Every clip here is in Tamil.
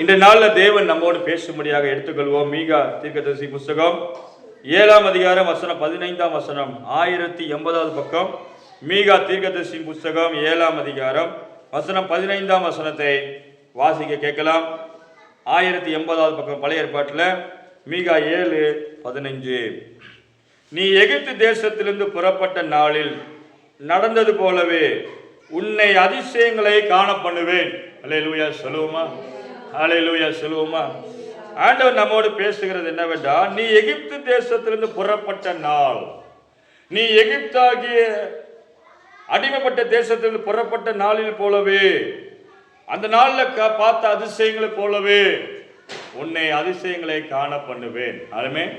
இந்த நாளில் தேவன் நம்மோடு பேசும்படியாக எடுத்துக்கொள்வோம். மீகா தீர்க்கதரிசி புஸ்தகம். ஏழாம் அதிகாரம் வசனம் பதினைந்தாம் வசனம் ஆயிரத்தி எண்பதாவது பக்கம். மீகா தீர்க்கதரிசி புஸ்தகம் ஏழாம் அதிகாரம் வசனம் பதினைந்தாம் வசனத்தை வாசிக்க கேட்கலாம். ஆயிரத்தி எண்பதாவது பக்கம் பழைய ஏற்பாட்டில் மீகா ஏழு பதினைஞ்சு. நீ எகிப்து தேசத்திலிருந்து புறப்பட்ட நாளில் நடந்தது போலவே உன்னை அதிசயங்களை காண பண்ணுவேன் அல்லேலூயா சொல்லுவோமா? அலையிலூயா சொல்லுவோமா? ஆண்டவர் நம்மோடு பேசுகிறது என்னவென்றால் நீ எகிப்து தேசத்திலிருந்து புறப்பட்ட நாள். நீ எகிப்தாகிய அடிமைப்பட்ட தேசத்திலிருந்து புறப்பட்ட நாளில் போலவே அந்த நாளில் க- பார்த்த அதிசயங்களை போலவே உன்னை அதிசயங்களை காண பண்ணுவேன். அதுமே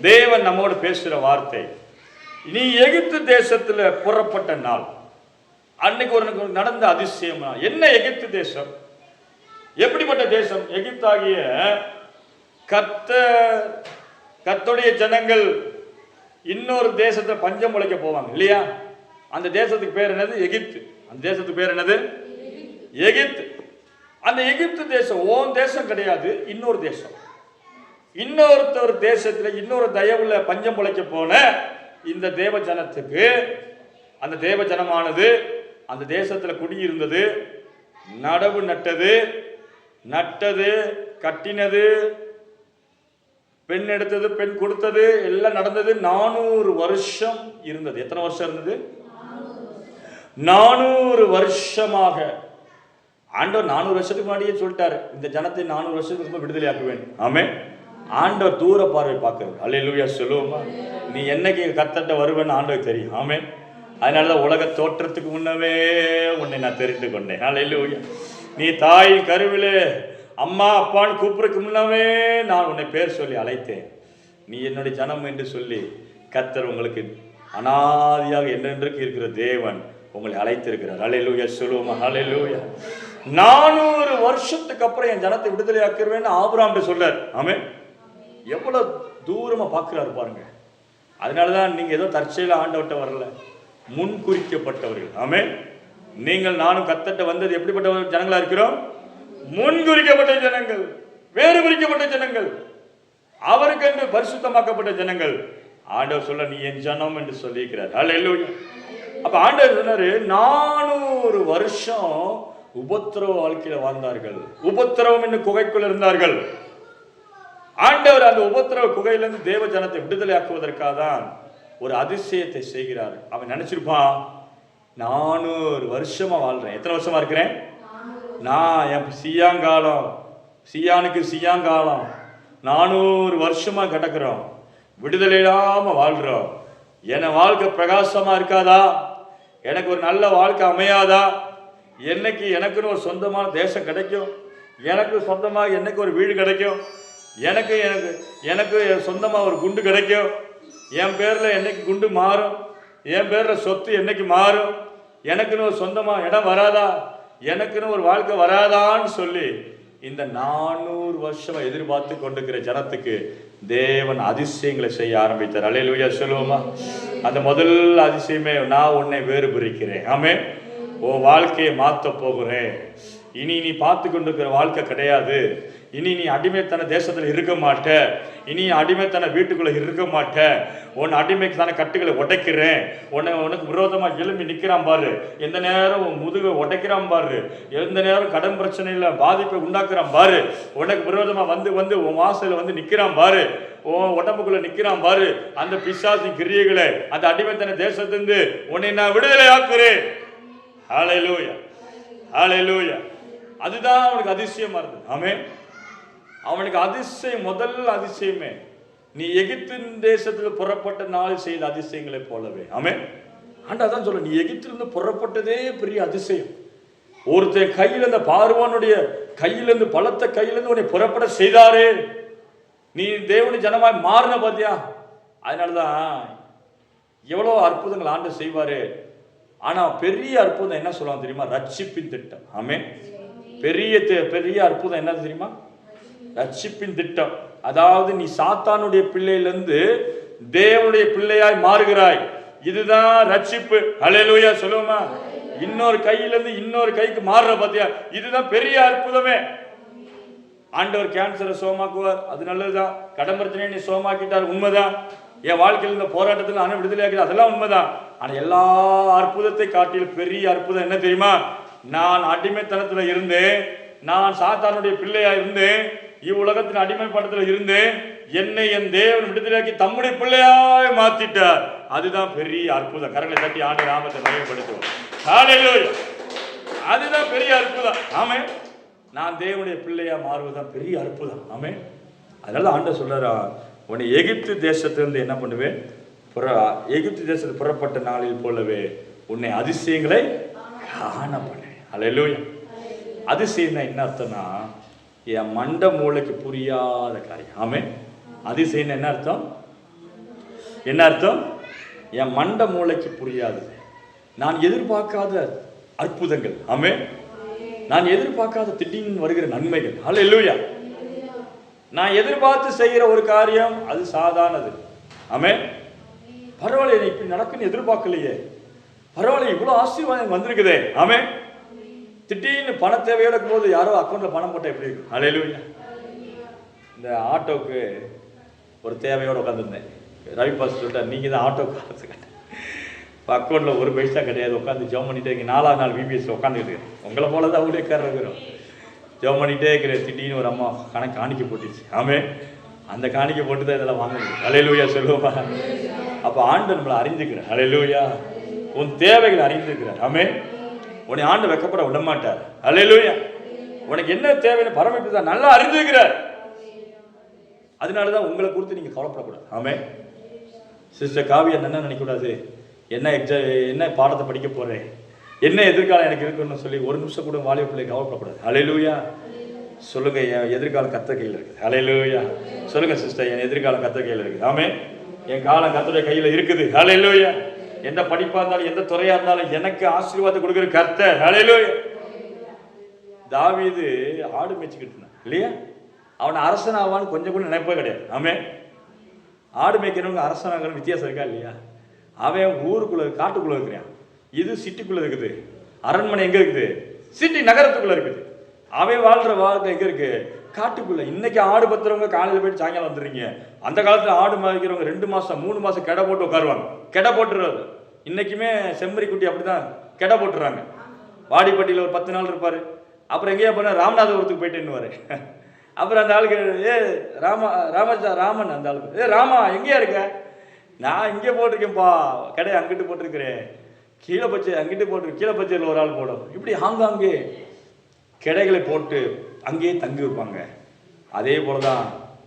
தேவன் நம்மோடு பேசுகிற வார்த்தை நீ எகிப்து தேசத்தில் புறப்பட்ட நாள். அன்னைக்கு ஒரு நடந்த அதிசயம். என்ன எகிப்து தேசம்? எப்படிப்பட்ட தேசம்? எகிப்தாகிய கத்த கத்துடைய ஜனங்கள் இன்னொரு தேசத்தை பஞ்சம் உழைக்க போவாங்க இல்லையா? அந்த தேசத்துக்கு பேர் என்னது? எகிப்து. அந்த தேசத்துக்கு பேர் என்னது? எகிப்து. அந்த எகிப்து தேசம் ஓன் தேசம் கிடையாது இன்னொரு தேசம். இன்னொருத்தர் தேசத்தில் இன்னொரு தயவுல பஞ்சம் உழைக்க போன இந்த தேவ ஜனத்துக்கு அந்த தேவ ஜனமானது அந்த தேசத்தில் குடியிருந்தது நடவு நட்டது நட்டது கட்டினது பெண் எடுத்தது பெண் கொடுத்தது எல்லாம் நடந்தது நானூறு வருஷம் இருந்தது. எத்தனை வருஷம் இருந்தது? நானூறு வருஷமாக. ஆண்டவர் நானூறு வருஷத்துக்கு முன்னாடியே சொல்லிட்டாரு. இந்த ஜனத்தை நானூறு வருஷத்துக்கு ரொம்ப விடுதலை ஆக்குவேன் ஆமே ஆண்டவர் தூர பார்வை பார்க்கறது. அல்லேலூயா சொல்லுவோமா. நீ என்னைக்கு கத்தட்ட வருவேன்னு ஆண்டவர் தெரியும். ஆமே அதனால தான் உலக தோற்றத்துக்கு முன்னமே உன்னை நான் தெரிந்து கொண்டேன். அல்லேலூயா நீ தாய் கருவிலே அம்மா அப்பான்னு கூப்பிடுறதுக்கு முன்னவே நான் உன்னை பேர் சொல்லி அழைத்தேன். நீ என்னுடைய ஜனம் என்று சொல்லி கத்தர் உங்களுக்கு அனாதியாக என்றென்றைக்கு இருக்கிற தேவன் உங்களை அழைத்திருக்கிறார். அலையலூயா சொல்லுவோமா? அலையலூயா நானூறு வருஷத்துக்கு அப்புறம் என் ஜனத்தை விடுதலை ஆக்கிருவேன்னு ஆபிரகாம்கிட்ட சொல்றார். ஆமே எவ்வளோ தூரமாக பார்க்குறாரு பாருங்க. அதனால தான் நீங்கள் ஏதோ தற்செயலாக ஆண்டவட்ட வரல. முன் குறிக்கப்பட்டவர்கள் ஆமே நீங்கள் நானும் கத்தட்ட வந்தது எப்படிப்பட்ட ஜனங்களா இருக்கிறோம்? முன்குறிக்கப்பட்ட ஜனங்கள் வேறு குறிக்கப்பட்ட ஜனங்கள் அவருக்கென்று பரிசுத்தமாக்கப்பட்ட ஜனங்கள். ஆண்டவர் சொல்ல நீ என் ஜனம் என்று சொல்லியிருக்கிறார். அல்லேலூயா அப்ப ஆண்டவர் சொன்னாரு நானூறு வருஷம் உபத்திரவ வாழ்க்கையில வாழ்ந்தார்கள். உபத்திரவம் என்று குகைக்குள் இருந்தார்கள். ஆண்டவர் அந்த உபத்திரவ குகையிலிருந்து தேவ ஜனத்தை விடுதலை ஆக்குவதற்காக தான் ஒரு அதிசயத்தை செய்கிறார். அவன் நினைச்சிருப்பான் நானூறு வருஷமா வாழ்றேன். எத்தனை வருஷமா இருக்கிறேன்? நான் என் சியாங்காலம் சியானுக்கு சியாங்காலம். நானூறு வருஷமா கிடக்குறோம். விடுதலை இல்லாம வாழ்றோம். என் வாழ்க்கை பிரகாசமா இருக்காதா? எனக்கு ஒரு நல்ல வாழ்க்கை அமையாதா? என்னைக்கு எனக்குன்னு ஒரு சொந்தமான தேசம் கிடைக்கும்? எனக்கு சொந்தமாக என்னைக்கு ஒரு வீடு கிடைக்கும்? எனக்கு எனக்கு எனக்கு சொந்தமாக ஒரு குண்டு கிடைக்கும்? என் பேரில் என்னைக்கு குண்டு மாறும்? என் பேரில் சொத்து என்னைக்கு மாறும்? எனக்குன்னு ஒரு சொந்தமாக இடம் வராதா? எனக்குன்னு ஒரு வாழ்க்கை வராதான்னு சொல்லி இந்த நானூறு வருஷம் எதிர்பார்த்து கொண்டிருக்கிற ஜனத்துக்கு தேவன் அதிசயங்களை செய்ய ஆரம்பித்தார். அலையிலுயா சொல்லுவோமா? அந்த முதல் அதிசயமே நான் உன்னை வேறு பிரிக்கிறேன். ஆமே உன் வாழ்க்கையை மாற்ற போகிறேன். இனி நீ பார்த்து கொண்டிருக்கிற வாழ்க்கை கிடையாது. இனி நீ அடிமைத்தன தேசத்தில் இருக்க மாட்ட. இனி அடிமைத்தன வீட்டுக்குள்ளே இருக்க மாட்ட. உன் அடிமைத்தன கட்டுகளை உடைக்கிறேன். உன்னை உனக்கு விரோதமாக எழும்பி நிற்கிறான் பாரு. எந்த நேரம் உன் முதுகை உடைக்கிறான் பாரு. எந்த நேரம் கடன் பிரச்சனையில் பாதிப்பை உண்டாக்குறான் பாரு. உனக்கு விரோதமாக வந்து வந்து உன் வாசலில் வந்து நிற்கிறான் பாரு. உன் உடம்புக்குள்ளே நிற்கிறான் பாரு. அந்த பிசாசி கிரியைகளை அந்த அடிமைத்தன தேசத்திலிருந்து உன்னை நான் விடுதலை ஆக்குறேன். ஹalleluya ஹalleluya அதுதான் அவனுக்கு அதிசயமாக இருந்தது. ஆமே அவனுக்கு அதிசயம் முதல் அதிசயமே நீ எகிப்தின் தேசத்தில் புறப்பட்ட நாள் செய்த அதிசயங்களைப் போலவே. ஆமே ஆண்டா தான் சொல்ல நீ எகிப்திலிருந்து புறப்பட்டதே பெரிய அதிசயம். ஒருத்தன் கையில இந்த பார்வானுடைய கையிலிருந்து பலத்த கையிலிருந்து உன்னை புறப்பட செய்தாரே. நீ தேவனி ஜனமாய் மாறின பாத்தியா? அதனாலதான் எவ்வளோ அற்புதங்கள் ஆண்டு செய்வாரு. ஆனா பெரிய அற்புதம் என்ன சொல்லுவாங்க தெரியுமா? ரட்சிப்பின் திட்டம். ஆமே பெரிய பெரிய அற்புதம் என்ன தெரியுமா? ரட்சிப்பின் திட்டம். அதாவது நீ சாத்தானுடைய பிள்ளையிலிருந்து தேவனுடைய பிள்ளையாய் மாறுகிறாய். இதுதான் ரட்சிப்பு. அலையலூயா சொல்லுவோமா? இன்னொரு கையிலிருந்து இன்னொரு கைக்கு மாறுற பாத்தியா? இதுதான் பெரிய அற்புதமே. ஆண்டவர் கேன்சரை சோமாக்குவார். அது நல்லதுதான். கடன் பிரச்சனையை நீ சோமாக்கிட்டார் உண்மைதான். என் வாழ்க்கையில் இந்த போராட்டத்தில் அணு விடுதலையாக்கிறது அதெல்லாம் உண்மைதான். ஆனால் எல்லா அற்புதத்தை காட்டில் பெரிய அற்புதம் என்ன தெரியுமா? நான் அடிமைத்தனத்தில் இருந்தேன். நான் சாத்தானுடைய பிள்ளையாக இருந்தேன். இவ்வுலகத்தின் அடிமைப்படத்தில் இருந்தேன் என்னை என் தேவன் விடுதலையாக்கி தம்முடைய பிள்ளையாய் மாத்திட்டார். அதுதான் பெரிய அற்புதம். கரங்களை தட்டி ஆண்டு நாமத்தை மையப்படுத்துவோம் ஹalleluya. அதுதான் பெரிய அற்புதம். ஆமே நான் தேவனுடைய பிள்ளையா மாறுவதுதான் பெரிய அற்புதம். ஆமே அதனால ஆண்ட சொல்றாரா உன்னை எகிப்து தேசத்திலிருந்து என்ன பண்ணுவேன்? புற எகிப்து தேசத்தில் புறப்பட்ட நாளில் போலவே உன்னை அதிசயங்களை காண பண்ணேன் அதிசயம் அதிசயம்னா என்ன அர்த்தம்னா என் மண்ட மூளைக்கு புரியாத காரியம். ஆமே அதிசயம் என்ன அர்த்தம்? என்ன அர்த்தம்? என் மண்ட மூளைக்கு புரியாதது நான் எதிர்பார்க்காத அற்புதங்கள். ஆமே நான் எதிர்பார்க்காத திடீர்னு வருகிற நன்மைகள். அல்ல இல்லையா நான் எதிர்பார்த்து செய்கிற ஒரு காரியம் அது சாதாரணது. ஆமே பரவாயில்ல இப்படி நடக்குன்னு எதிர்பார்க்கலையே. பரவாயில்ல இவ்வளோ ஆசீர்வாதம் வந்திருக்குதே. ஆமே திடீர்னு பண தேவையோட போது யாரோ அக்கௌண்ட்ல பணம் போட்டா எப்படி இருக்கும்? அலையிலுயா இந்த ஆட்டோக்கு ஒரு தேவையோட உட்காந்துருந்தேன் ரவி பாஸ் சொல்லிட்டார் நீங்கள் தான் ஆட்டோ காசு இப்போ அக்கௌண்ட்டில் ஒரு பைசா கிடையாது. உட்காந்து ஜோம் பண்ணிட்டே இருக்கீங்க நாலாவது நாள் பிபிஎஸ் உட்காந்துக்கிட்டு உங்களை போல தான் ஊழியக்காரர் இருக்கிறோம். ஜோம் பண்ணிட்டே இருக்கிறேன். திடீர்னு ஒரு அம்மா கணக்கு காணிக்க போட்டுச்சு. ஆமே. அந்த காணிக்க போட்டு தான் இதெல்லாம் வாங்கணும் அலையிலூயா சொல்லுவா அப்போ ஆண்டு நம்மளை அறிஞ்சுக்கிறேன் அலையிலூயா உன் தேவைகளை அறிந்திருக்கிறார். ஆமே. உன்னை ஆண்டு வைக்கப்பட விட மாட்டார் அலையிலூயா உனக்கு என்ன தேவைன்னு பரமபிதா தான் நல்லா அறிந்திருக்கிறார். அதனால தான் உங்களை குறித்து நீங்கள் கவலைப்படக்கூடாது. ஆமே சிஸ்டர் காவியா என்ன நினைக்கக்கூடாது? என்ன எக்ஸா என்ன பாடத்தை படிக்க போகிறேன் என்ன எதிர்காலம் எனக்கு இருக்குன்னு சொல்லி ஒரு நிமிஷம் கூட வாலிப பிள்ளை கவலைப்படக்கூடாது. அலையிலூயா சொல்லுங்க என் எதிர்காலம் கத்த கையில் இருக்குது. அலையிலூயா சொல்லுங்க சிஸ்டர் என் எதிர்காலம் கத்த கையில் இருக்குது. ஆமே என் காலம் கத்துடைய கையில் இருக்குது. அலையிலூயா எந்த படிப்பா இருந்தாலும் எந்த துறையா இருந்தாலும் எனக்கு ஆசீர்வாதம் கொடுக்குற கர்த்த அலையிலூயா தாவீது ஆடு மேய்ச்சிக்கிட்டு இருந்தான். இல்லையா? அவனை அரசன் ஆவான்னு கொஞ்சம் கூட நினைப்பே கிடையாது. ஆமே ஆடு மேய்க்கிறவங்க அரசனாகிற வித்தியாசம் இருக்கா இல்லையா? அவன் ஊருக்குள்ள காட்டுக்குள்ள இருக்கிறான். இது சிட்டிக்குள்ள இருக்குது. அரண்மனை எங்க இருக்குது? சிட்டி நகரத்துக்குள்ள இருக்குது. அவன் வாழ்ற வாழ்க்கை எங்க இருக்கு? காட்டுக்குள்ள. இன்னைக்கு ஆடு பத்துறவங்க காலையில் போயிட்டு சாயங்காலம் வந்துடுறீங்க. அந்த காலத்தில் ஆடு மேய்க்கிறவங்க ரெண்டு மாசம் மூணு மாசம் கெடை போட்டு உட்காருவாங்க. கெடை போட்டுறது. இன்னைக்குமே செம்மறி குட்டி அப்படிதான் கெடை போட்டுறாங்க. வாடிப்பட்டியில் ஒரு பத்து நாள் இருப்பாரு. அப்புறம் எங்கேயா போனா ராமநாதபுரத்துக்கு போயிட்டுன்னுவாரு அப்புறம் அந்த ஆளுக்கு ஏ ராமா ராமஜா ராமன். அந்த ஆளுக்கு ஏ ராமா எங்கேயா இருக்க? நான் இங்கே போட்டிருக்கேன்ப்பா. கடையை அங்கிட்டு போட்டிருக்கிறேன். கீழே பச்சை அங்கிட்டு போட்டு கீழே பச்சையில் ஒரு ஆள் போடும். இப்படி ஆங்காங்கே கிடைகளை போட்டு அங்கேயே தங்கி வைப்பாங்க அதே போல தான்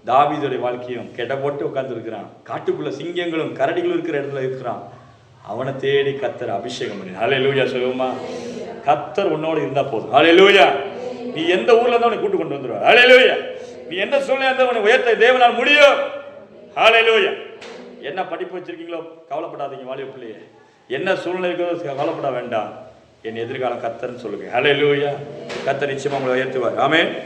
தாவீதுடைய வாழ்க்கையும் கெடை போட்டு உட்காந்துருக்கிறான் காட்டுக்குள்ள சிங்கங்களும் கரடிகளும் இருக்கிற இடத்துல இருக்கிறான். அவனை தேடி கத்தர் அபிஷேகம் பண்ணி ஹலே லூயா சொல்லுவோமா? கத்தர் உன்னோட இருந்தால் போதும். ஹலே லூயா நீ எந்த ஊர்ல இருந்தால் உன்னை கூட்டு கொண்டு வந்துடுவா ஹலே லூயா நீ என்ன சூழ்நிலை இருந்தால் உனக்கு உயர்த்த தேவனால் முடியும். ஹலே லூயா என்ன படிப்பு வச்சிருக்கீங்களோ? கவலைப்படாதீங்க வாலிப பிள்ளையே. என்ன சூழ்நிலை இருக்கோ கவலைப்பட வேண்டாம். என் எதிர்காலம் கத்தர்னு சொல்லுங்க. ஹலே லூயா கத்தர் நிச்சயமா உங்களை உயர்த்துவார். ஆமே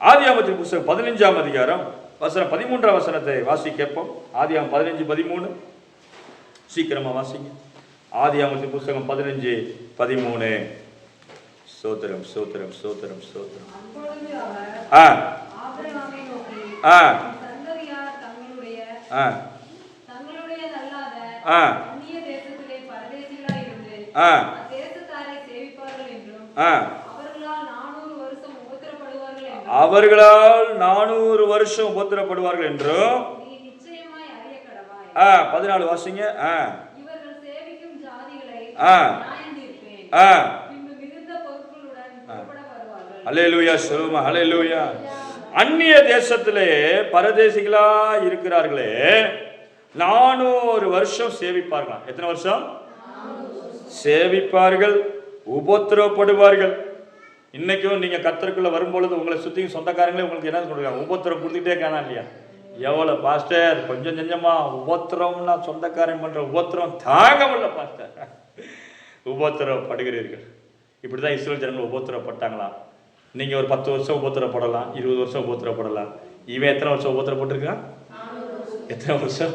ஆதியாமத்தின் புஸ்தகம் பதினஞ்சாம் அதிகாரம் வசனம் பதிமூன்றாம் வசனத்தை வாசி கேட்போம். ஆதியாம் பதினஞ்சு பதிமூணு. சீக்கிரமா வாசிங்க. ஆதியாமத்தின் புஸ்தகம் பதினஞ்சு பதிமூணு. சோத்திரம் சோத்திரம் சோத்திரம் சோத்திரம். ஆ. ஆ. ஆ. ஆ. ஆ. ஆ. அவர்களால் நானூறு வருஷம் உபத்திரப்படுவார்கள் என்றும் ஆ பதினாலு வாசிங்க ஆ. ஆ. ஆ. அலையலூயா சொல்லுமா அலையலூயா அந்நிய தேசத்திலே பரதேசிகளா இருக்கிறார்களே நானூறு வருஷம் சேவிப்பார்களாம். எத்தனை வருஷம். சேவிப்பார்கள். உபத்திரப்படுவார்கள் இன்னைக்கும் நீங்க கத்தருக்குள்ள வரும்பொழுது உங்களை சுத்தி சொந்தக்காரங்களே உங்களுக்கு என்ன சொல்றாங்க? உபத்திரம் கொடுத்துட்டே காணா இல்லையா? எவ்வளவு பாஸ்டர் கொஞ்சம் கொஞ்சமா உபத்திரம்னா சொந்தக்காரன் பண்ற உபத்திரம் தாங்க முடியல பாஸ்டர். உபத்திரவப்படுகிறீர்கள். இப்படிதான் இஸ்ரேல் ஜனங்கள் உபத்திரப்பட்டாங்களா நீங்க ஒரு பத்து வருஷம் உபத்திரப்படலாம் இருபது வருஷம் உபத்திரப்படலாம் இவன் எத்தனை வருஷம் உபத்திரப்பட்டிருக்கான் எத்தனை வருஷம்?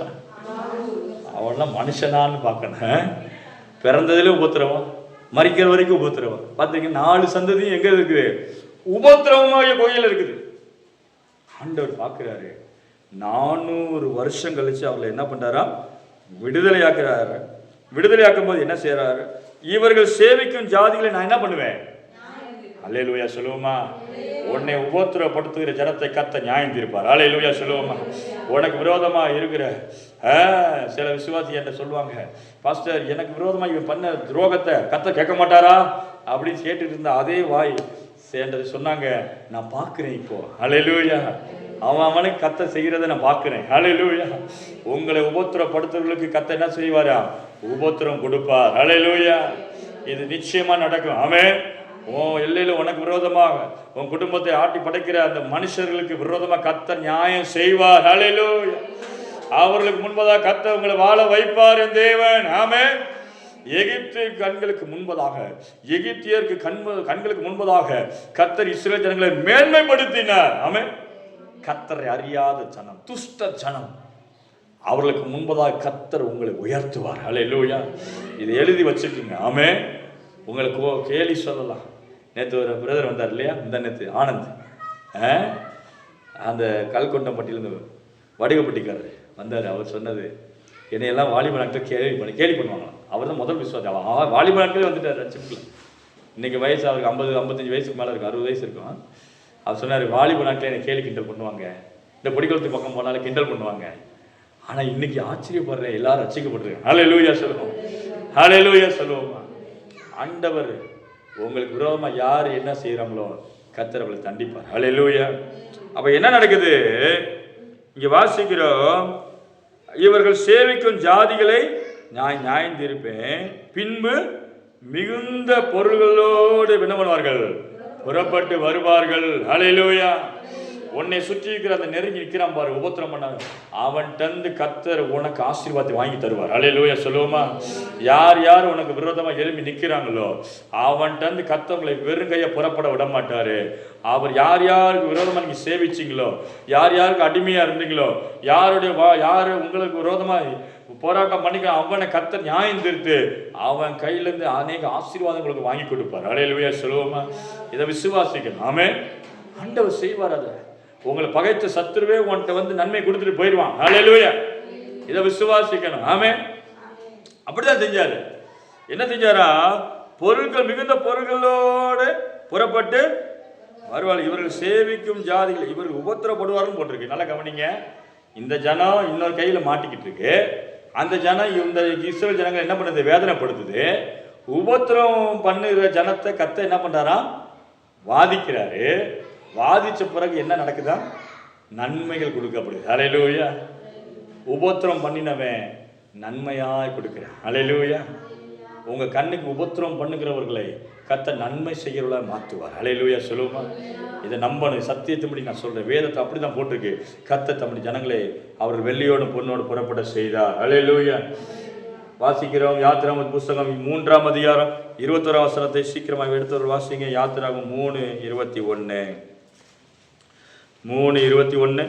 அவன்லாம் மனுஷனான்னு பார்க்கணும் ஆ? பிறந்ததுல உபத்திரவம் மறிக்கிற வரைக்கும் உபத்திரவம். பார்த்தீங்கன்னா நாலு சந்ததியும் எங்க இருக்குது? உபத்திரவமாக கோயில் இருக்குது. ஆண்டவர் பார்க்குறாரு. நானூறு வருஷம் கழிச்சு அவளை என்ன பண்றாரா விடுதலையாக்குறாரு. விடுதலையாக்கும் போது என்ன செய்கிறாரு இவர்கள் சேவிக்கும் ஜாதிகளை நான் என்ன பண்ணுவேன்? அல்லேலூயா சொல்லுவோமா உன்னை உபத்திரப்படுத்துகிற ஜனத்தை கத்த நியாயம் தீர்ப்பார் லூயா சொல்லுவோமா உனக்கு விரோதமா இருக்கிற சில விசுவாசி என்ன சொல்லுவாங்க? பாஸ்டர் எனக்கு விரோதமா இவன் பண்ண துரோகத்தை கத்த கேட்க மாட்டாரா? அப்படின்னு கேட்டுட்டு இருந்த அதே வாய் சேர்ந்தது சொன்னாங்க நான் பார்க்குறேன் இப்போ. அல்லேலூயா அவன் அவனுக்கு கத்த செய்கிறத நான் பார்க்கிறேன். அல்லேலூயா உங்களை உபத்திரப்படுத்துறவர்களுக்கு கத்த என்ன செய்வாரா? உபத்திரம் கொடுப்பார். அல்லேலூயா இது நிச்சயமா நடக்கும். அவன் உன் எல்லையில் உனக்கு விரோதமாக உன் குடும்பத்தை ஆட்டி படைக்கிற அந்த மனுஷர்களுக்கு விரோதமாக கத்த நியாயம் செய்வார். அலையிலோ அவர்களுக்கு முன்பதாக கத்த உங்களை வாழ வைப்பார் என் தேவன். ஆமே எகிப்து கண்களுக்கு முன்பதாக எகிப்தியருக்கு கண் கண்களுக்கு முன்பதாக கத்தர் இஸ்ரேல் ஜனங்களை மேன்மைப்படுத்தினார். ஆமே கத்தரை அறியாத ஜனம் துஷ்ட ஜனம் அவர்களுக்கு முன்பதாக கத்தர் உங்களை உயர்த்துவார். ஹalleluya இதை எழுதி வச்சுக்கோங்க ஆமே உங்களுக்கு ஓ கேலி சொல்லலாம். நேற்று ஒரு பிரதர் வந்தார் இல்லையா? இந்த நேற்று ஆனந்த். ஆ? அந்த கல்கொண்டம்பட்டியிலேருந்து வடிவப்பட்டிக்காரர் வந்தார். அவர் சொன்னது என்னையெல்லாம் வாலிப நாட்கள் கேள்வி பண்ணி கேலி பண்ணுவாங்களாம். அவர் தான் முதல் விசுவாசி. அவன் அவன் வாலிப நாட்களே வந்துட்டார் ரட்சிப்பில் இன்னைக்கு வயசு அவருக்கு ஐம்பது ஐம்பத்தஞ்சு வயசுக்கு மேலே இருக்கும் அறுபது வயசு இருக்கும். அவர் சொன்னார் வாலிப நாட்களே என்னை கேலி கிண்டல் பண்ணுவாங்க. இந்த பொடிக்குளத்து பக்கம் போனாலும் கிண்டல் பண்ணுவாங்க. ஆனால் இன்னைக்கு ஆச்சரியப்படுறேன் எல்லாரும் ரசிக்கப்படுறேன் ஹலே லூயா சொல்லுவோம். ஹலே லூயா சொல்லுவோமா. ஆண்டவர் உங்களுக்கு விரோதமாக யார் என்ன செய்கிறாங்களோ கத்தர் அவளை தண்டிப்பார். ஹலே லூயா என்ன நடக்குது? இங்கே வாசிக்கிறோம். இவர்கள் சேவிக்கும் ஜாதிகளை நான் நியாயந்திருப்பேன் பின்பு மிகுந்த பொருள்களோடு என்ன பண்ணுவார்கள் புறப்பட்டு வருவார்கள். ஹalleluya உன்னை சுற்றி இருக்கிற அந்த நெருங்கி நிற்கிறான் பாரு உபத்திரம் பண்ணாங்க அவன் கத்தர் உனக்கு ஆசீர்வாதத்தை வாங்கி தருவார். ஹalleluya சொல்லுவோமா? யார் யார் உனக்கு விரோதமாக எழுப்பி நிற்கிறாங்களோ அவன் கத்தவங்களை வெறுங்கையை புறப்பட விட மாட்டாரு அவர் யார் யாருக்கு விரோதமாக நீங்கள் சேவிச்சிங்களோ யார் யாருக்கு அடிமையாக இருந்தீங்களோ யாருடைய வா யார் உங்களுக்கு விரோதமாக போராட்டம் பண்ணிக்க அவனை கத்த நியாயம் திருத்து அவன் கையிலேருந்து அநேக ஆசீர்வாதங்களுக்கு வாங்கி கொடுப்பார். அலையிலுவையா சொல்லுவோமா? இதை விசுவாசிக்கணும். ஆமே ஆண்டவர் செய்வார் அதை. உங்களை பகைத்த சத்துருவே உன்கிட்ட வந்து நன்மை கொடுத்துட்டு போயிடுவான். அலையிலுவையா இதை விசுவாசிக்கணும். ஆமே அப்படிதான் செஞ்சாரு. என்ன செஞ்சாரா? பொருட்கள் மிகுந்த பொருள்களோடு புறப்பட்டு வருவாள் இவர்கள் சேவிக்கும் ஜாதிகள் இவர்கள் உபத்திரப்படுவார்கள் போட்டிருக்கு. நல்லா கவனிங்க. இந்த ஜனம் இன்னொரு கையில் மாட்டிக்கிட்டு இருக்கு. அந்த ஜனம் இந்த இஸ்ரேல் ஜனங்கள் என்ன பண்ணுது? வேதனைப்படுத்துது. உபத்திரம் பண்ணுகிற ஜனத்தை கத்த என்ன பண்ணுறாராம் வாதிக்கிறாரு. வாதிச்ச பிறகு என்ன நடக்குதா? நன்மைகள் கொடுக்கப்படுது. அலையிலூயா உபத்திரம் பண்ணினவன் நன்மையாய் கொடுக்கிறான். அலையிலூயா உங்க கண்ணுக்கு உபத்திரம் பண்ணுகிறவர்களை கத்த நன்மை செய்கிறவர்களாக மாற்றுவார். அலையிலூயா சொல்லுவோமா? இதை நம்பணும். சத்தியத்தின்படி நான் சொல்றேன். வேதத்தை அப்படி தான் போட்டிருக்கு. கத்த தம்முடைய ஜனங்களை அவர் வெள்ளியோடு பொண்ணோடு புறப்பட செய்தார். அலையிலூயா வாசிக்கிறோம். யாத்திராமத் புஸ்தகம் மூன்றாம் அதிகாரம் இருபத்தொரு வசனத்தை சீக்கிரமாக எடுத்தவர் வாசிங்க. யாத்திராகம் மூணு இருபத்தி ஒன்று மூணு இருபத்தி ஒன்று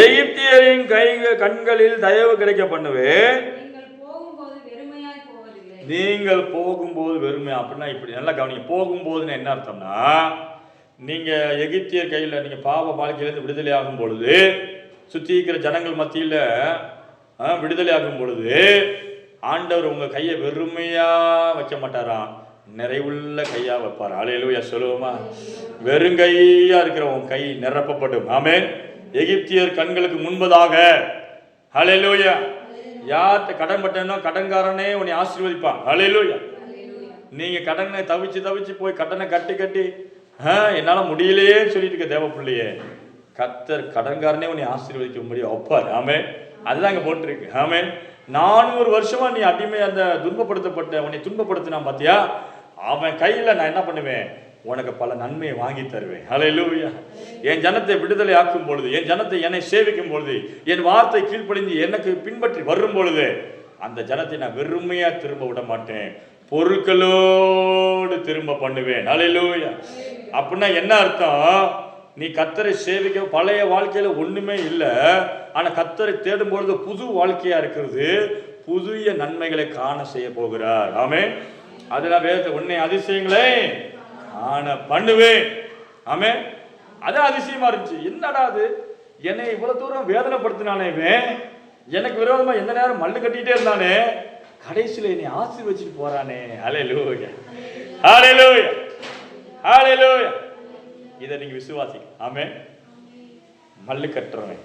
எகிப்தியரின் கை கண்களில் தயவு கிடைக்க பண்ணுவேன் நீங்கள் போகும்போது நீங்கள் வெறுமை. அப்படின்னா இப்படி நல்லா கவனிங்க. போகும்போதுன்னு என்ன அர்த்தம்னா நீங்க எகிப்தியர் கையில் நீங்க பாவ வாழ்க்கையிலேருந்து விடுதலை ஆகும் பொழுது சுத்தி இருக்கிற ஜனங்கள் மத்தியில் விடுதலை ஆகும் பொழுது ஆண்டவர் உங்கள் கையை வெறுமையாக வைக்க மாட்டாராம் நிறைவுள்ள கையாக வைப்பார். அலையிலூயா சொல்லுவோமா? வெறுங்கையாக இருக்கிற உன் கை நிரப்பப்படும். ஆமே எகிப்தியர் கண்களுக்கு முன்பதாக. ஹalleluya. யார்கிட்ட கடன் பட்டனோ கடன்காரனே உன்னை ஆசீர்வதிப்பான். ஹalleluya. நீங்கள் கடனை தவிச்சு தவிச்சு போய் கடனை கட்டி கட்டி ஆ, என்னால முடியலையே சொல்லிட்டு இருக்க தேவ பிள்ளையே. கத்தர் கடன்காரனே உன்னை ஆசீர்வதிக்க முடியும் ஒப்பார் ஆமே அதுதான் அங்க போட்டிருக்கு. ஆமே நானூறு வருஷமா நீ அடிமை அந்த துன்பப்படுத்தப்பட்ட உன்னை துன்பப்படுத்தினா பாத்தியா? அவன் கையில நான் என்ன பண்ணுவேன்? உனக்கு பல நன்மையை வாங்கி தருவேன். ஹalleluya என் ஜனத்தை விடுதலை ஆக்கும் பொழுது என் ஜனத்தை என்னை சேவிக்கும் பொழுது என் வார்த்தை கீழ்ப்படிஞ்சு எனக்கு பின்பற்றி வரும் பொழுது அந்த ஜனத்தை நான் வெறுமையா திரும்ப விட மாட்டேன். பொருட்களோடு திரும்ப பண்ணுவேன். ஹalleluya அப்படின்னா என்ன அர்த்தம்? நீ கத்தரை சேவிக்க பழைய வாழ்க்கையில் ஒன்றுமே இல்லை. ஆனால் கத்தரை தேடும் பொழுது புது வாழ்க்கையாக இருக்கிறது. புதிய நன்மைகளை காண செய்ய போகிறார். ஆமே அதெல்லாம் வேத உன்னை அதிசயங்களை காண பண்ணுவேன். ஆமே அது அதிசயமா இருந்துச்சு. என்னடா அது? என்னை இவ்வளவு தூரம் வேதனைப்படுத்தினானே இவன்? எனக்கு விரோதமா எந்த நேரம் மல்லு கட்டிட்டே இருந்தானே? கடைசியில் என்னை ஆசீர்வச்சிட்டு போறானே. ஹalleluya. ஹalleluya. ஹalleluya. இதை நீங்கள் விசுவாசி ஆமே மல்லு கட்டுறவன்.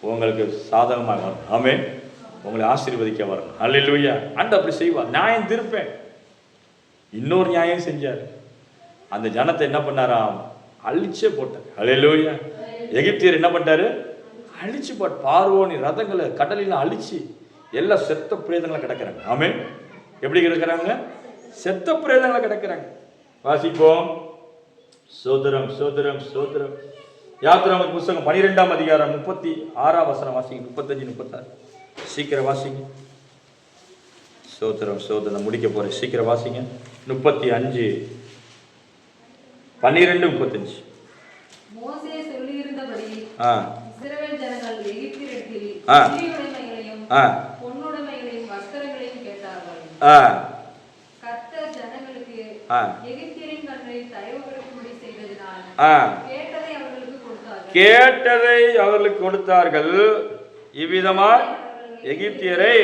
உங்களுக்கு சாதகமாக வரும். ஆமே உங்களை ஆசீர்வதிக்க வரும். இல்லையா அண்ட் அப்படி செய்வார். நியாயம் திருப்பேன். இன்னொரு நியாயம் செஞ்சார். அந்த ஜனத்தை என்ன பண்ணாராம்? அழிச்சே போட்டார். அல்லேலூயா எகிப்தியர் என்ன பண்ணாரு அழிச்சு போட்டு பார்வோனி ரதங்களை கடலில் அழிச்சு எல்லா செத்த பிரேதங்களை கிடக்கிறாங்க. ஆமே எப்படி கிடக்கிறாங்க? செத்த பிரேதங்களை கிடக்கிறாங்க. வாசிப்போம். சோதரம் சோதரம் சோதரம். யாத்திராம புஸ்தகம் பனிரெண்டாம் அதிகாரம் முப்பத்தி ஆறாம் வசனம் வாசிங்க. முப்பத்தஞ்சு முப்பத்தாறு. சீக்கிரம் வாசிங்க. சோதரம் சோதரம். முடிக்க போறேன். சீக்கிரம் வாசிங்க. முப்பத்தி அஞ்சு. பன்னிரெண்டு முப்பத்தஞ்சு. ஆ. ஆ. ஆ. ஆ. ஆ எகிப்தியரின் கண்களில் தயவு கிடைக்கும்படி செய்ததினால் ஆ. கேட்டதை அவர்களுக்கு கொடுத்தார்கள். இவ்விதமாய் எகிப்தியரை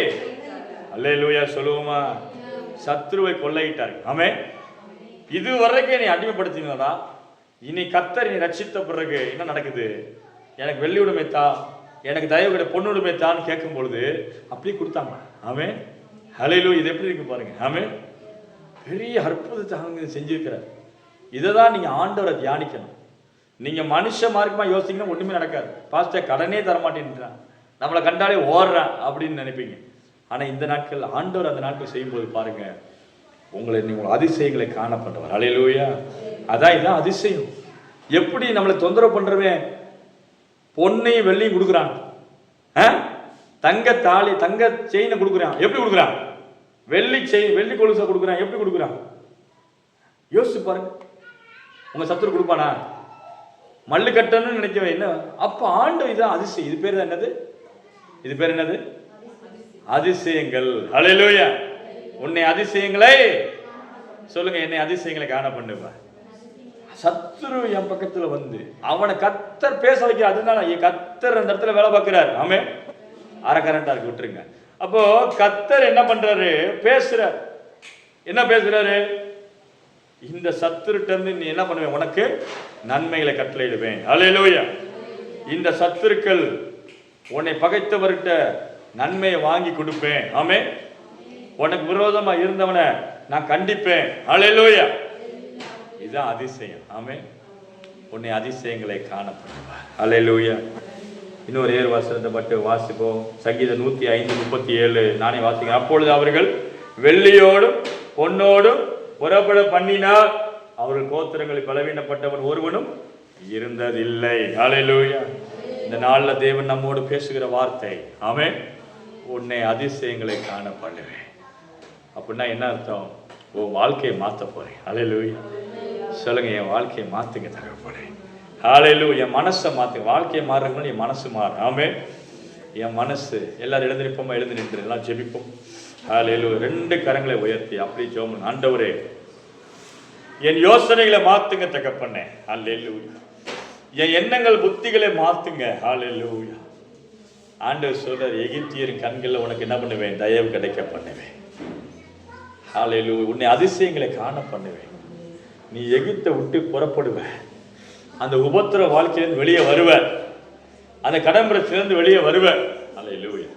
அல்லேலூயா சொல்லுவோமா? சத்ருவை கொள்ளையிட்டார்கள். ஆமே இது வரைக்கும் நீ அடிமைப்படுத்தினதா? இனி கத்தர் நீ ரட்சித்த பிறகு என்ன நடக்குது? எனக்கு வெள்ளி உடைமை தா எனக்கு தயவு கிட்ட பொண்ணு உடைமை தான்னு கேட்கும் பொழுது அப்படியே கொடுத்தாங்க. ஆமே ஹலையிலு இது எப்படி இருக்கு பாருங்க. ஆமே பெரிய அற்புதத்தை அவங்க செஞ்சிருக்கிறார். இதை தான் நீங்கள் ஆண்டவரை தியானிக்கணும். நீங்கள் மனுஷ மார்க்கமாக யோசிங்கன்னா ஒன்றுமே நடக்காது. பாஸ்டர் கடனே தரமாட்டேன்றான். நம்மளை கண்டாலே ஓடுறான் அப்படின்னு நினைப்பீங்க. ஆனால் இந்த நாட்கள் ஆண்டவர் அந்த நாட்கள் செய்யும்போது பாருங்கள் உங்களை நீங்கள் அதிசயங்களை காணப்பட்டவர். அலையிலூயா அதான் இதான் அதிசயம். எப்படி நம்மளை தொந்தரவு பண்ணுறவன் பொன்னையும் வெள்ளையும் கொடுக்குறான். தங்க தாலி தங்க செயினை கொடுக்குறான். எப்படி கொடுக்குறான்? வெள்ளி செயின் வெள்ளி கொலுசை கொடுக்குறான். எப்படி கொடுக்குறான்? யோசிச்சு பாருங்க. உங்க சத்துரு கொடுப்பானா? மல்லு கட்டணும்னு நினைக்கவே என்ன அப்ப ஆண்டு இது அதிசயம். இது பேர் என்னது? இது பேர் என்னது? அதிசயங்கள். ஹalleluya உன்னை அதிசயங்களை. சொல்லுங்க என்னை அதிசயங்களை காண பண்ணுவா சத்துரு என் பக்கத்துல வந்து அவனை கத்தர் பேச வைக்க அதனால என் கத்தர் அந்த இடத்துல வேலை பார்க்கிறார். ஆமே அரை இருக்கு விட்டுருங்க. அப்போ கத்தர் என்ன பண்றாரு? பேசுறார். என்ன பேசுறாரு? இந்த சத்துருட்டந்து நீ என்ன பண்ணுவேன் உனக்கு நன்மைகளை கட்டளையிடுவேன். அல்லேலூயா இந்த சத்துருக்கள் உன்னை பகைத்தவர்கிட்ட நன்மையை வாங்கி கொடுப்பேன். ஆமே உனக்கு விரோதமா இருந்தவனை நான் கண்டிப்பேன். அல்லேலூயா இதுதான் அதிசயம். ஆமே உன்னை அதிசயங்களை காணப்படுவார். அல்லேலூயா இன்னொரு ஏர் வசனத்தை பட்டு வாசிப்போம். சங்கீதம் நூத்தி ஐந்து முப்பத்தி ஏழு. நானே வாசிக்கிறேன். அப்பொழுது அவர்கள் வெள்ளியோடும் பொன்னோடும் புறப்பட பண்ணினா அவர்கள் கோத்திரங்களில் பலவீனப்பட்டவன் ஒருவனும் இருந்ததில்லை. ஹalleluya இந்த நாளில் தேவன் நம்மோடு பேசுகிற வார்த்தை ஆமே உன்னை அதிசயங்களை காண பண்ணுவேன் அப்படின்னா என்ன அர்த்தம்? உன் வாழ்க்கையை மாற்ற போறேன். ஹalleluya சொல்லுங்க என் வாழ்க்கையை மாத்துங்க தகப்பனே. ஹalleluya என் மனசை மாத்துங்க வாழ்க்கையை மாறுறவங்க என் மனசு மாறும் ஆமே என் மனசு எல்லாரும் எழுந்திருப்போமா? எழுந்து நின்று எல்லாம் ஜெபிப்போம். ஹalleluya ரெண்டு கரங்களை உயர்த்தி அப்படி ஜோமன் ஆண்டவரே என் யோசனைகளை மாத்துங்க தகப்பண்ணே அல்லூயா என் எண்ணங்கள் புத்திகளை மாத்துங்க. ஹalleluya. ஆண்டவர் சொல்றார் எகிப்தியரின் கண்களில் உனக்கு என்ன பண்ணுவேன்? தயவு கிடைக்க பண்ணுவேன். ஹalleluya. உன்னை அதிசயங்களை காண பண்ணுவேன். நீ எகிப்தை விட்டு புறப்படுவ. அந்த உபத்திர வாழ்க்கையிலிருந்து வெளியே வருவ. அந்த கடம்பரத்திலிருந்து வெளியே வருவ. அலை லூய்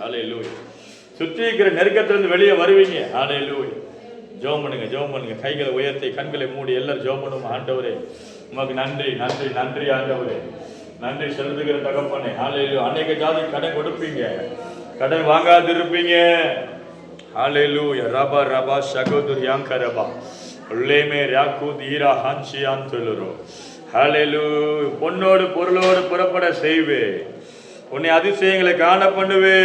அலை லூய் சுற்றி இருக்கிற நெருக்கத்திலிருந்து வெளியே வருவீங்க. ஹalleluya. ஜோம் பண்ணுங்க ஜோம் பண்ணுங்க கைகளை உயர்த்தி கண்களை மூடி எல்லாரும் ஜோம் பண்ணும் ஆண்டவரே. உமக்கு நன்றி நன்றி நன்றி ஆண்டவரே. நன்றி செலுத்துகிற தகப்பனே. ஹalleluya. அநேக ஜாதி கடன் கொடுப்பீங்க. கடன் வாங்காதிருப்பீங்க. ஆலையிலு ரபா ரபா சகோதர் யாங்கரபா உள்ளேமே ராக்கு தீரா ஹான்சியான் சொல்லுறோம் ஹாலேலு பொண்ணோடு பொருளோடு புறப்பட செய்வே. உன்னை அதிசயங்களை காண பண்ணுவே.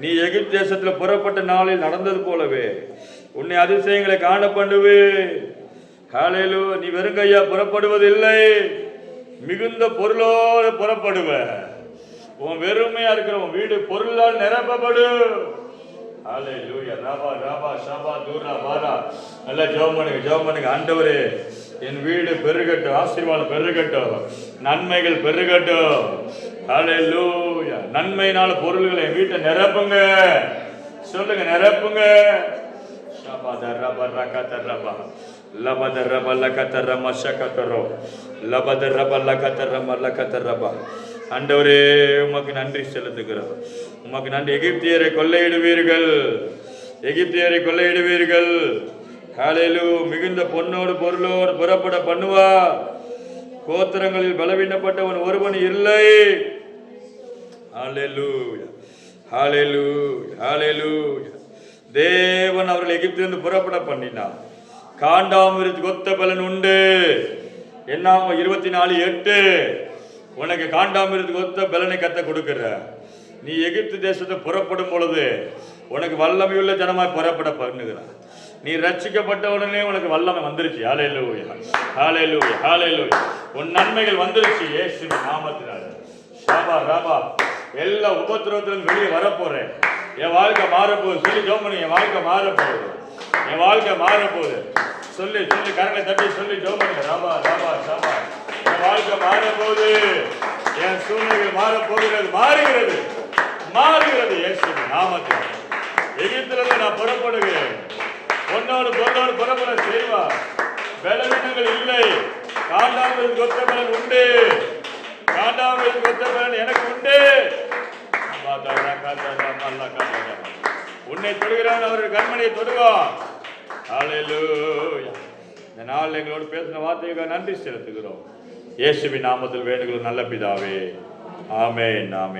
நீ எகிப்து தேசத்தில் புறப்பட்ட நாளில் நடந்தது போலவே. உன்னை அதிசயங்களை காண பண்ணுவே நீ நீ வெறுங்கையா புறப்படுவதில்லை. மிகுந்த பொருளோடு புறப்படுவ. உன் வெறுமையா இருக்கிற உன் வீடு பொருளால் நிரப்பப்படும். தூரா நல்லா ஜெபம் பண்ணுங்க ஜெபம் பண்ணுங்க ஆண்டவரே என் வீடு பெருகட்டும் ஆசீர்வாதம் பெருகட்டும் நன்மைகள் பெருகட்டும். நன்மையினால பொருள்களை என் வீட்டை நிரப்புங்க. சொல்லுங்க நிரப்புங்க. அண்டவரே ஆண்டவரே உமக்கு நன்றி செலுத்துகிறோம். உமக்கு நன்றி. எகிப்தியரை கொள்ளையிடுவீர்கள். எகிப்தியரை கொள்ளையிடுவீர்கள். காலையிலு மிகுந்த பொன்னோடு பொருளோடு புறப்பட பண்ணுவா. கோத்திரங்களில் பலவீனப்பட்டவன் ஒருவன் இல்லை. ஹாலேலு ஹாலேலு ஹாலேலு தேவன் அவர்கள் எகிப்திலிருந்து புறப்பட பண்ணினார். காண்டாமிருத்துக்கு கொத்த பலன் உண்டு. என்னாம இருபத்தி நாலு எட்டு. உனக்கு காண்டாமிருத்துக்கு ஒத்த பலனை கத்த கொடுக்கிற. நீ எகிப்து தேசத்தை புறப்படும் பொழுது உனக்கு வல்லமையுள்ள ஜனமாய் புறப்பட பண்ணுகிறார். நீ ரட்சிக்கப்பட்ட உடனே உனக்கு வல்லமை வந்துருச்சு. ஹalleluya. ஹalleluya. ஹalleluya. உன் நன்மைகள் வந்துருச்சு. ஏசு நாமத்தினால. ஷாபா ராபா. எல்லா உபத்திரவத்திலும் வெளியே வரப்போறேன். என் வாழ்க்கை மாறப்போகுது. சொல்லி ஜோமனி என் வாழ்க்கை மாறப்போகுது. என் வாழ்க்கை மாறப்போகுது. சொல்லி சொல்லி கரங்களை தட்டி சொல்லி ஜோமனி. ராமா ராமா ராமா என் வாழ்க்கை மாறப்போகுது. என் சூழ்நிலைகள் மாறப்போகிறது மாறுகிறது. மாறுகிறது இயேசுவின் நாமத்தில். எகிப்திலிருந்து நான் புறப்படுகிறேன். பொன்னோடு பொன்னோடு புறப்பட செய்வா பலவீனங்கள் இல்லை. காண்டாமல் கொத்த உண்டு. காண்டாமல் பெற்றவன் எனக்கு உண்டு. உன்னை தொடுகிறான் அவர்கள் கண்மணியை தொடுவான். இந்த நாள் எங்களோடு பேசின வார்த்தைக்காக நன்றி செலுத்துகிறோம். இயேசுவின் நாமத்தில் வேண்டுகிறோம் நல்ல பிதாவே. ஆமே நாமே